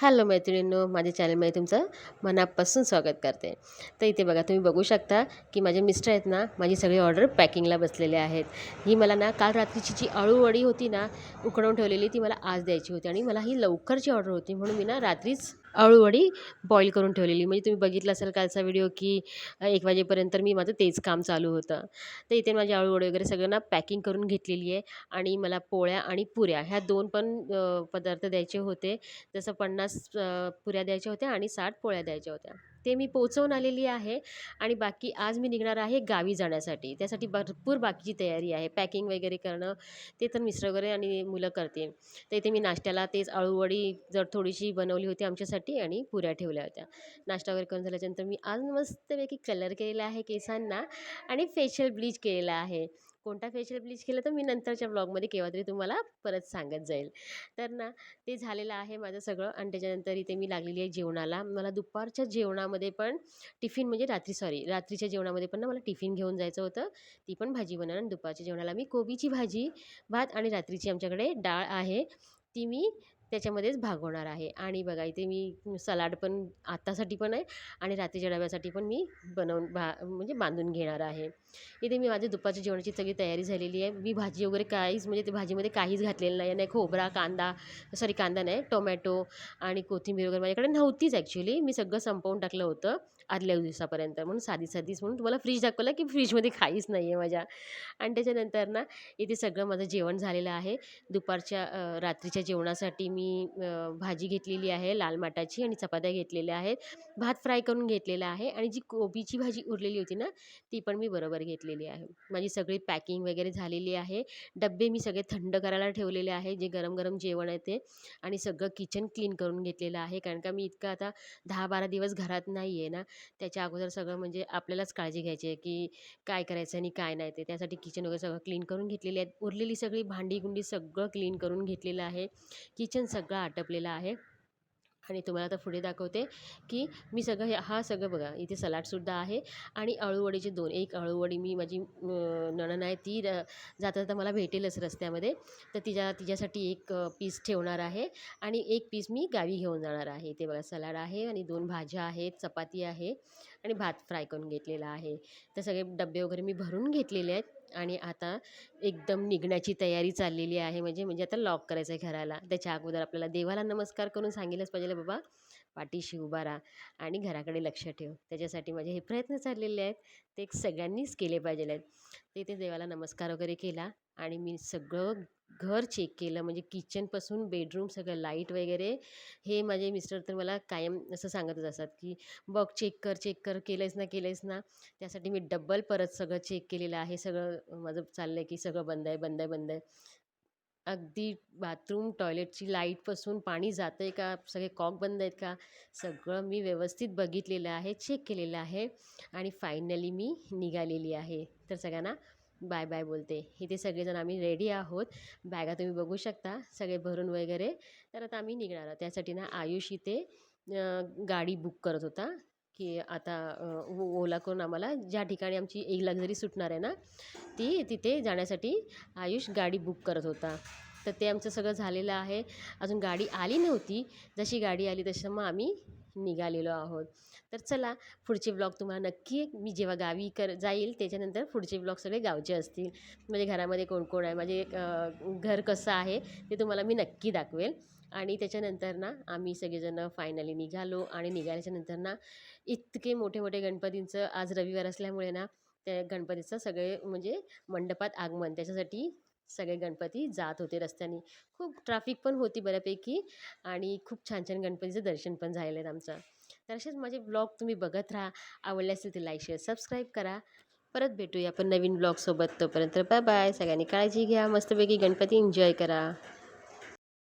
Hello मैत्रिणींनो माझ्या चॅनलमध्ये तुमचं मनापासून स्वागत करते. तर इथे बघा तुम्ही बघू शकता की माझे मिस्टर आहेत ना माझी सगळी ऑर्डर पॅकिंगला बसलेले आहेत. ही मला ना काल रात्रीची जी अळूवडी होती ना उकडवून ठेवलेली ती मला आज द्यायची होती आणि मला ही लवकरची ऑर्डर होती म्हणून मी ना रात्रीच अळूवडी बॉईल करून ठेवलेली. म्हणजे तुम्ही बघितलं असेल कालचा व्हिडिओ की एक वाजेपर्यंत मी माझं तेच काम चालू होतं. तर इथे माझी अळूवडी वगैरे सगळं ना पॅकिंग करून घेतलेली आहे आणि मला पोळ्या आणि पुऱ्या ह्या दोन पण पदार्थ द्यायचे होते. जसं पन्नास पुऱ्या द्यायच्या होत्या आणि साठ पोळ्या द्यायच्या होत्या. ते मी पोचवून आलेली आहे आणि बाकी आज मी निघणार आहे गावी जाण्यासाठी. त्यासाठी भरपूर बाकीची तयारी आहे. पॅकिंग वगैरे करणं ते तर मिस्टर वगैरे आणि मुलं करतील. तर इथे मी नाश्त्याला तेच अळूवडी जर थोडीशी बनवली होती आमच्यासाठी आणि पुऱ्या ठेवल्या होत्या. नाश्ता वगैरे करून झाल्याच्यानंतर मी आज मस्तपैकी कलर केलेला आहे केसांना आणि फेशियल ब्लीच केलेला आहे. कोणता फेशियल ब्लीच केलं तर मी नंतरच्या ब्लॉगमध्ये केव्हा तरी तुम्हाला परत सांगत जाईल. तर ना ते झालेलं आहे माझं सगळं आणि त्याच्यानंतर इथे मी लागलेली आहे जेवणाला. मला दुपारच्या जेवणामध्ये पण टिफिन म्हणजे रात्री सॉरी रात्रीच्या जेवणामध्ये पण ना मला टिफिन घेऊन जायचं होतं. ती पण भाजी बनवणार आणि दुपारच्या जेवणाला मी कोबीची भाजी भात आणि रात्रीची आमच्याकडे डाळ आहे. ती मी त्याच्यामध्येच भागवणार आहे. आणि बघा इथे मी सलाड पण आत्तासाठी पण आहे आणि रात्रीच्या डब्यासाठी पण मी बनवून भा म्हणजे बांधून घेणार आहे. इथे मी माझ्या दुपारच्या जेवणाची सगळी तयारी झालेली आहे. मी भाजी वगैरे काहीच म्हणजे ते भाजीमध्ये काहीच घातलेलं नाही नाही खोबरा कांदा सॉरी कांदा नाही टोमॅटो आणि कोथिंबीर वगैरे माझ्याकडे नव्हतीच ॲक्च्युली मी सगळं संपवून टाकलं होतं आदल्या दिवसापर्यंत. म्हणून साधी साधीच. म्हणून तुम्हाला फ्रीज दाखवलं की फ्रीजमध्ये काहीच नाही आहे माझ्या. आणि त्याच्यानंतर ना इथे सगळं माझं जेवण झालेलं आहे. दुपारच्या रात्रीच्या जेवणासाठी मी मी भाजी घेतलेली आहे लाल माटाची आणि चपात्या घेतलेल्या आहेत. भात फ्राय करून घेतलेला आहे आणि जी कोबीची भाजी उरलेली होती ना ती पण मी बरोबर घेतलेली आहे. माझी सगळी पॅकिंग वगैरे झालेली आहे. डबे मी सगळे थंड करायला ठेवलेले आहे जे गरम गरम जेवण आहे ते. आणि सगळं किचन क्लीन करून घेतलेलं आहे कारण का मी इतकं आता दहा बारा दिवस घरात नाही आहे ना त्याच्या अगोदर सगळं म्हणजे आपल्यालाच काळजी घ्यायची आहे की काय करायचं आणि काय नाही ते. त्यासाठी किचन वगैरे सगळं क्लीन करून घेतलेले आहेत उरलेली सगळी भांडी गुंडी सगळं क्लीन करून घेतलेलं आहे. किचन सगळं आटपलेलं आहे. आणि तुम्हाला आता पुढे दाखवते की मी सगळं हे हा सगळं बघा इथे सलाडसुद्धा आहे. आणि अळूवडीचे दोन एक अळूवडी मी माझी नणन नणंद आहे ती जाता जाता मला भेटेलच रस्त्यामध्ये. तर तिच्या तिच्यासाठी एक पीस ठेवणार आहे. आणि एक पीस मी गावी घेऊन जाणार आहे. ते बघा सलाड आहे आणि दोन भाज्या आहेत चपाती आहे आणि भात फ्राय करून घेतलेला आहे. तर सगळे डबे वगैरे मी भरून घेतलेले आहेत. आणि आता एकदम निघण्याची तयारी चाललेली आहे. म्हणजे म्हणजे आता लॉक करायचं आहे घराला. त्याच्या अगोदर आपल्याला देवाला नमस्कार करून सांगितलंच पाहिजे बाबा पाठीशी उभा राहा आणि घराकडे लक्ष ठेव. त्याच्यासाठी माझे हे प्रयत्न चाललेले आहेत. ते सगळ्यांनीच केले पाहिजे आहेत. तिथे देवाला नमस्कार वगैरे केला. आणि मी सगळं घर चेक केलं. म्हणजे किचनपासून बेडरूम सगळं लाइट वगैरे हे माझे मिस्टर तर मला कायम असं सांगतच असतात की बघ चेक कर चेक कर केलं आहेस ना केलं आहेस ना. त्यासाठी मी डबल परत सगळं चेक केलेलं आहे. सगळं माझं चाललं आहे की सगळं बंद आहे बंद आहे बंद आहे. अगदी बाथरूम टॉयलेटची लाईटपासून पाणी जातं आहे का? सगळे कॉक बंद आहेत का? सगळं मी व्यवस्थित बघितलेलं आहे चेक केलेलं आहे आणि फायनली मी निघालेली आहे. तर सगळ्यांना बाय बाय बोलते. इथे सगळेजण आम्ही रेडी आहोत. बॅगा तुम्ही बघू शकता सगळे भरून वगैरे. तर आता आम्ही निघणार आहोत. त्यासाठी ना आयुष इथे गाडी बुक करत होता. की आता ओ ओला करून आम्हाला ज्या ठिकाणी आमची एक लक्झरी सुटणार आहे ना ती तिथे जाण्यासाठी आयुष गाडी बुक करत होता. तर ते आमचं सगळं झालेलं आहे. अजून गाडी आली नव्हती. जशी गाडी आली तशी मग आम्ही निघालेलो आहोत. तर चला पुढचे ब्लॉग तुम्हाला नक्की मी जेव्हा गावी कर जाईल त्याच्यानंतर पुढचे ब्लॉग सगळे गावचे असतील. म्हणजे घरामध्ये कोण कोण आहे म्हणजे घर कसं आहे ते तुम्हाला मी नक्की दाखवेल. आणि त्याच्यानंतर ना आम्ही सगळेजणं फायनली निघालो आणि निघाल्याच्या नंतर ना इतके मोठे मोठे गणपतींचं आज रविवार असल्यामुळे ना त्या गणपतीचं सगळे म्हणजे मंडपात आगमन. त्याच्यासाठी सगळे गणपती जात होते रस्त्याने. खूप ट्रॅफिक पण होती बऱ्यापैकी आणि खूप छान छान गणपतीचं दर्शन पण झालेलं आहे आमचं. तर असेच माझे ब्लॉग तुम्ही बघत राहा. आवडले असेल तर लाईक शेअर सबस्क्राईब करा. परत भेटूया आपण नवीन ब्लॉगसोबत तोपर्यंत. बाय बाय सगळ्यांनी काळजी घ्या. मस्तपैकी गणपती एन्जॉय करा.